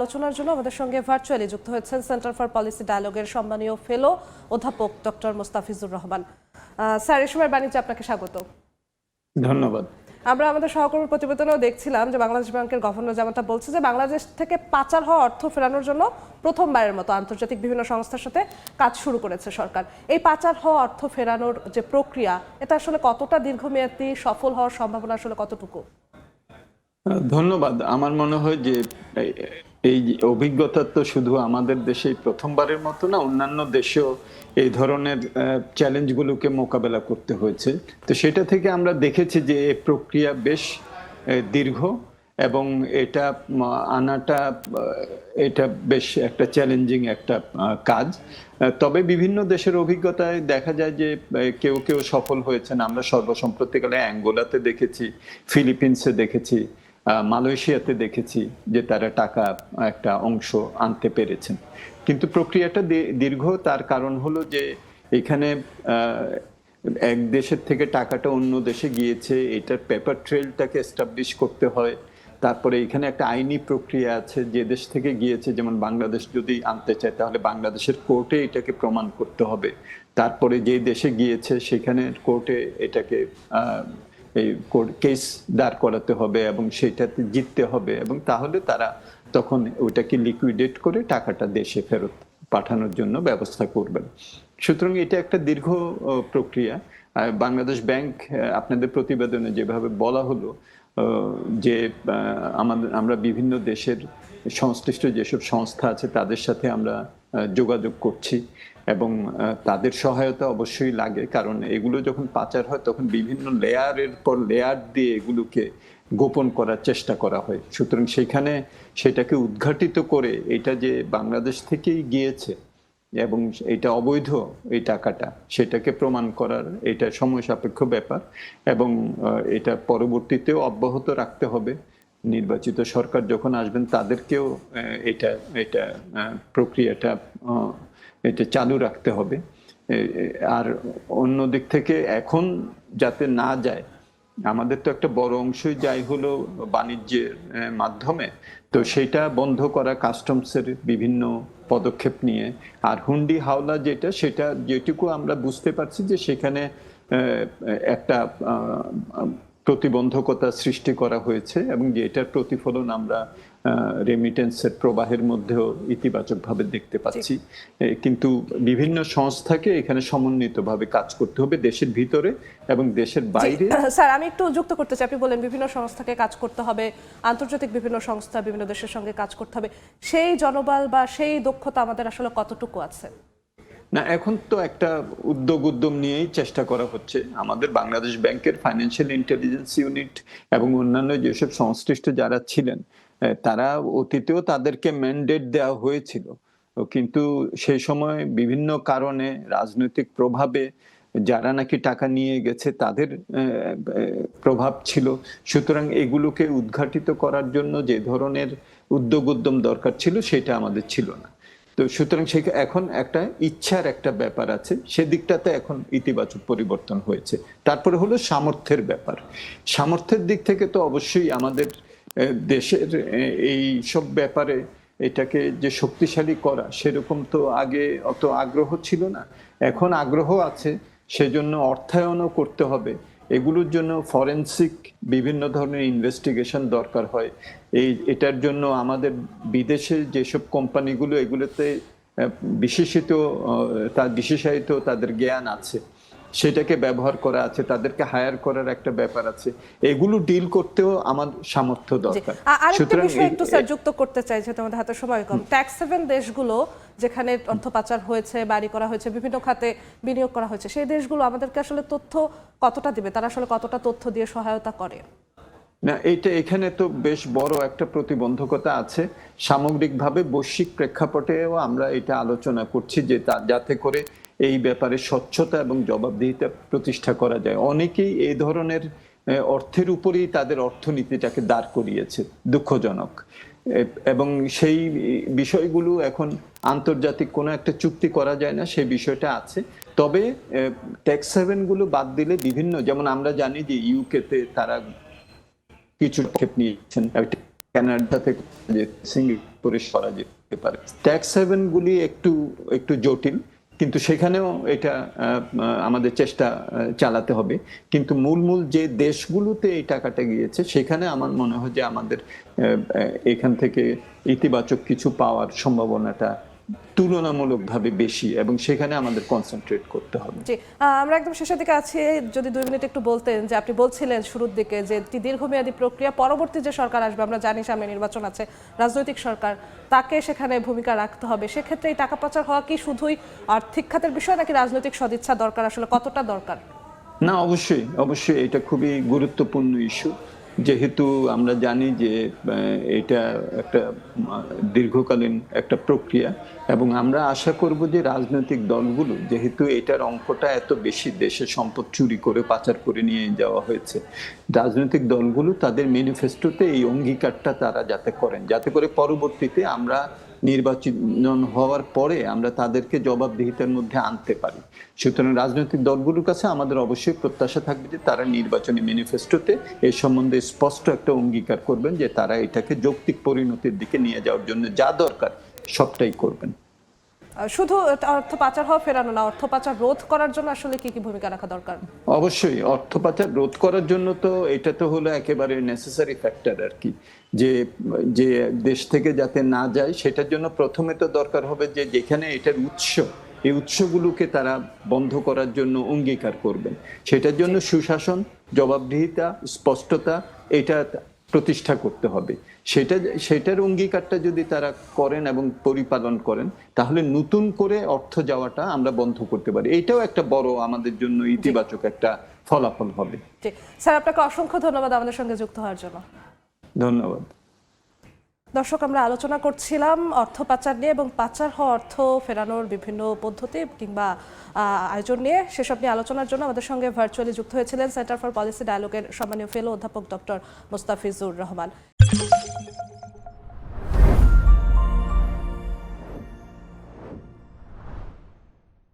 আলোচনার জন্য আমাদের সঙ্গে ভার্চুয়ালি যুক্ত হয়েছেন সেন্টার ফর পলিসি ডায়ালগের সম্মানীয় ফেলো অধ্যাপক ডক্টর মোস্তাফিজুর রহমান। স্যার এই সময় বাণিজ্যে আপনাকে স্বাগত। ধন্যবাদ। আমরা আমাদের সহকর্মী প্রতিবেদনেও দেখছিলাম যে বাংলাদেশ ব্যাংকের গভর্নর যেমনটা বলছে যে বাংলাদেশ থেকে পাচার হওয়া অর্থ ফেরানোর জন্য প্রথমবারের মতো আন্তর্জাতিক বিভিন্ন সংস্থার সাথে কাজ শুরু করেছে সরকার। এই পাচার হওয়া অর্থ ফেরানোর যে প্রক্রিয়া এটা আসলে কতটা দীর্ঘমেয়াদী সফল হওয়ার সম্ভাবনা আসলে কতটুকু? ধন্যবাদ। আমার মনে হয় যে এই- অভিজ্ঞতা তো শুধু আমাদের দেশে প্রথমবারের মতো না, অন্যান্য দেশেও এই ধরনের চ্যালেঞ্জগুলোকে মোকাবেলা করতে হয়েছে। তো সেটা থেকে আমরা দেখেছি যে এই প্রক্রিয়া বেশ দীর্ঘ এবং এটা আনাটা এটা বেশ একটা চ্যালেঞ্জিং একটা কাজ। তবে বিভিন্ন দেশের অভিজ্ঞতায় দেখা যায় যে কেউ কেউ সফল হয়েছেন। আমরা সর্বসম্প্রতিকালে অ্যাঙ্গোলাতে দেখেছি, ফিলিপিন্সে দেখেছি মালয়েশিয়াতে দেখেছি যে তারা টাকা, একটা অংশ আনতে পেরেছেন। কিন্তু প্রক্রিয়াটা দীর্ঘ, তার কারণ হলো যে এখানে এক দেশের থেকে টাকাটা অন্য দেশে গিয়েছে, এটার পেপার ট্রেলটাকে এস্টাবলিশ করতে হয়। তারপরে এখানে একটা আইনি প্রক্রিয়া আছে, যে দেশ থেকে গিয়েছে, যেমন বাংলাদেশ যদি আনতে চায়, তাহলে বাংলাদেশের কোর্টে এটাকে প্রমাণ করতে হবে। তারপরে যে দেশে গিয়েছে সেখানে কোর্টে এটাকে এই কেস দাঁড় করাতে হবে এবং সেটাতে জিততে হবে এবং তাহলে তারা তখন ওইটাকে লিকুইডেট করে টাকাটা দেশে ফেরত পাঠানোর জন্য ব্যবস্থা করবেন। সুতরাং এটা একটা দীর্ঘ প্রক্রিয়া। বাংলাদেশ ব্যাংক আপনাদের প্রতিবেদনে যেভাবে বলা হলো যে আমাদের, আমরা বিভিন্ন দেশের সংশ্লিষ্ট যেসব সংস্থা আছে, তাদের সাথে আমরা যোগাযোগ করছি এবং তাদের সহায়তা অবশ্যই লাগে। কারণ এগুলো যখন পাচার হয়, তখন বিভিন্ন লেয়ারের পর লেয়ার দিয়ে এগুলোকে গোপন করার চেষ্টা করা হয়। সুতরাং সেখানে সেটাকে উদ্ঘাটিত করে, এটা যে বাংলাদেশ থেকেই গিয়েছে এবং এটা অবৈধ, এই টাকাটা। সেটাকে প্রমাণ করার এটা সময় সাপেক্ষ ব্যাপার এবং এটা পরবর্তীতেও অব্যাহত রাখতে হবে। নির্বাচিত সরকার যখন আসবেন, তাদেরকেও এটা এটা প্রক্রিয়াটা এটা চালু রাখতে হবে। আর অন্য দিক থেকে এখন যাতে না যায়, আমাদের তো একটা বড় অংশই যাই হলো বাণিজ্যের মাধ্যমে। তো সেটা বন্ধ করা, কাস্টমসের বিভিন্ন পদক্ষেপ নিয়ে। আর হুন্ডি হাওলা যেটা সেটা যেটুকু আমরা বুঝতে পারছি যে সেখানে একটা প্রতিবন্ধকতা সৃষ্টি করা হয়েছে এবং এটার প্রতিফলন আমরা রেমিটেন্সের প্রবাহের মধ্যেও ইতিবাচকভাবে দেখতে পাচ্ছি। কিন্তু বিভিন্ন সংস্থাকে এখানে সমন্বিতভাবে কাজ করতে হবে দেশের ভিতরে এবং দেশের বাইরে। স্যার আমি একটু যুক্ত করতে চাই। আপনি বলেন বিভিন্ন সংস্থাকে কাজ করতে হবে আন্তর্জাতিক বিভিন্ন সংস্থা বিভিন্ন দেশের সঙ্গে কাজ করতে হবে। সেই জনবল বা সেই দক্ষতা আমাদের আসলে কতটুকু আছে? না, এখন তো একটা উদ্যোগ উদ্যম নিয়েই চেষ্টা করা হচ্ছে। আমাদের বাংলাদেশ ব্যাংকের ফাইন্যান্সিয়াল ইন্টেলিজেন্স ইউনিট এবং অন্যান্য যেসব সংশ্লিষ্ট যারা ছিলেন তারা অতীতেও তাদেরকে ম্যান্ডেট দেওয়া হয়েছিল। কিন্তু সেই সময় বিভিন্ন কারণে, রাজনৈতিক প্রভাবে যারা নাকি টাকা নিয়ে গেছে, তাদের প্রভাব ছিল। সুতরাং এগুলোকে উদ্ঘাটিত করার জন্য যে ধরনের উদ্যোগ উদ্যম দরকার ছিল, সেটা আমাদের ছিল না। তো সুতরাং সে এখন একটা ইচ্ছার একটা ব্যাপার আছে সেদিকটাতে এখন ইতিবাচক পরিবর্তন হয়েছে। তারপরে হলো সামর্থ্যের ব্যাপার। সামর্থ্যের দিক থেকে তো অবশ্যই আমাদের দেশের এই সব ব্যাপারে এটাকে যে শক্তিশালী করা, সেরকম তো আগে অত আগ্রহ ছিল না। এখন আগ্রহ আছে, সেজন্য অর্থায়নও করতে হবে। এগুলোর জন্য ফরেন্সিক বিভিন্ন ধরনের ইনভেস্টিগেশন দরকার হয়। এই, এটার জন্য আমাদের বিদেশে যেসব কোম্পানিগুলো এগুলোতে বিশেষিত তার বিশেষায়িত তাদের জ্ঞান আছে। সেটাকে ব্যবহার করা আছে তাদেরকে হায়ার করার একটা ব্যাপার আছে। এগুলো ডিল করতেও আমার সামর্থ্য দরকার। আরেকটা সুতরাং বিষয় একটু স্যার যুক্ত করতে চাই যেহেতু আমাদের হাতে সময় কম। ট্যাক্স সেভেন দেশগুলো যেখানে অর্থ পাচার হয়েছে বাড়ি করা হয়েছে বিভিন্ন খাতে বিনিয়োগ করা হয়েছে সেই দেশগুলো আমাদেরকে আসলে তথ্য কতটা দিবে? তারা আসলে কতটা তথ্য দিয়ে সহায়তা করে? না এইটা এখানে তো বেশ বড় একটা প্রতিবন্ধকতা আছে। সামগ্রিকভাবে বৈশ্বিক প্রেক্ষাপটেও আমরা এটা আলোচনা করছি যে যাতে করে এই ব্যাপারে স্বচ্ছতা এবং জবাবদিহিতা প্রতিষ্ঠা করা যায়। অনেকেই এই ধরনের অর্থের উপরেই তাদের অর্থনীতিটাকে দাঁড় করিয়েছে, দুঃখজনক। এবং সেই বিষয়গুলো এখন আন্তর্জাতিক কোনো একটা চুক্তি করা যায় না সেই বিষয়টা আছে। তবে ট্যাক্স সেভেনগুলো বাদ দিলে বিভিন্ন, যেমন আমরা জানি যে ইউকেতে তারা কিছু পদক্ষেপ নিয়েছেন কানাডা থেকে করে সরা যেতে পারে। ট্যাক্স হেভেন গুলি একটু একটু জটিল। কিন্তু সেখানেও এটা আমাদের চেষ্টা চালাতে হবে। কিন্তু মূল মূল যে দেশগুলোতে এই টাকাটা গিয়েছে, সেখানে আমার মনে হয় যে আমাদের এখান থেকে ইতিবাচক কিছু পাওয়ার সম্ভাবনাটা তুলনামূলকভাবে বেশি এবং সেখানে আমাদের কনসেন্ট্রেট করতে হবে। জি আমরা একদম শেষের দিকে আছি। যদি দুই মিনিট একটু বলতেন যে আপনি বলছিলেন শুরুর দিকে যে একটি দীর্ঘমেয়াদী প্রক্রিয়া পরবর্তী যে সরকার আসবে আমরা জানি সামনে নির্বাচন আছে রাজনৈতিক সরকার তাকে সেখানে ভূমিকা রাখতে হবে। সেক্ষেত্রে এই টাকা পাচার হওয়া কি শুধুই আর্থিক খাতের বিষয় নাকি রাজনৈতিক সদিচ্ছা দরকার? আসলে কতটা দরকার? না অবশ্যই অবশ্যই এটা খুবই গুরুত্বপূর্ণ ইস্যু যেহেতু আমরা জানি যে এটা একটা দীর্ঘকালীন একটা প্রক্রিয়া এবং আমরা আশা করব যে রাজনৈতিক দলগুলো, যেহেতু এটার অঙ্কটা এত বেশি দেশের সম্পদ চুরি করে পাচার করে নিয়ে যাওয়া হয়েছে, রাজনৈতিক দলগুলো তাদের ম্যানিফেস্টোতে এই অঙ্গীকারটা তারা যাতে করেন। যাতে করে পরবর্তীতে আমরা নির্বাচন হওয়ার পরে আমরা তাদেরকে জবাবদিহিতার মধ্যে আনতে পারি। সুতরাং রাজনৈতিক দলগুলোর কাছে আমাদের অবশ্যই প্রত্যাশা থাকবে যে তারা নির্বাচনী ম্যানিফেস্টোতে এ সম্বন্ধে স্পষ্ট একটা অঙ্গীকার করবেন যে তারা এটাকে যৌক্তিক পরিণতির দিকে নিয়ে যাওয়ার জন্য যা দরকার সবটাই করবেন। শুধু অর্থ পাচার হওয়া ফেরানো না অর্থ পাচার রোধ করার জন্য আসলে কি কি ভূমিকা রাখা দরকার? অবশ্যই অর্থ পাচার রোধ করার জন্য তো এটা তো হলো একেবারে নেসেসারি ফ্যাক্টর আর কি। যে যে দেশ থেকে যাতে না যায় সেটার জন্য প্রথমে তো দরকার হবে যে যেখানে এটার উৎস এই উৎসগুলোকে তারা বন্ধ করার জন্য অঙ্গীকার করবেন। সেটার জন্য সুশাসন জবাবদিহিতা স্পষ্টতা এটা প্রতিষ্ঠা করতে হবে। সেটা সেটার অঙ্গীকারটা যদি তারা করেন এবং পরিপালন করেন তাহলে নতুন করে অর্থ যাওয়াটা আমরা বন্ধ করতে পারি। এটাও একটা বড় আমাদের জন্য ইতিবাচক একটা ফলাফল হবে। স্যার আপনাকে অসংখ্য ধন্যবাদ আমাদের সঙ্গে যুক্ত হওয়ার জন্য। ধন্যবাদ। দর্শক, আমরা আলোচনা করছিলাম অর্থ পাচার নিয়ে এবং পাচার হওয়া অর্থ ফেরানোর বিভিন্ন পদ্ধতি কিংবা আয়োজন নিয়ে। সেসব নিয়ে আলোচনার জন্য আমাদের সঙ্গে ভার্চুয়ালি যুক্ত হয়েছিলেন সেন্টার ফর পলিসি ডায়ালগের সম্মানীয় ফেলো অধ্যাপক ডক্টর মোস্তাফিজুর রহমান।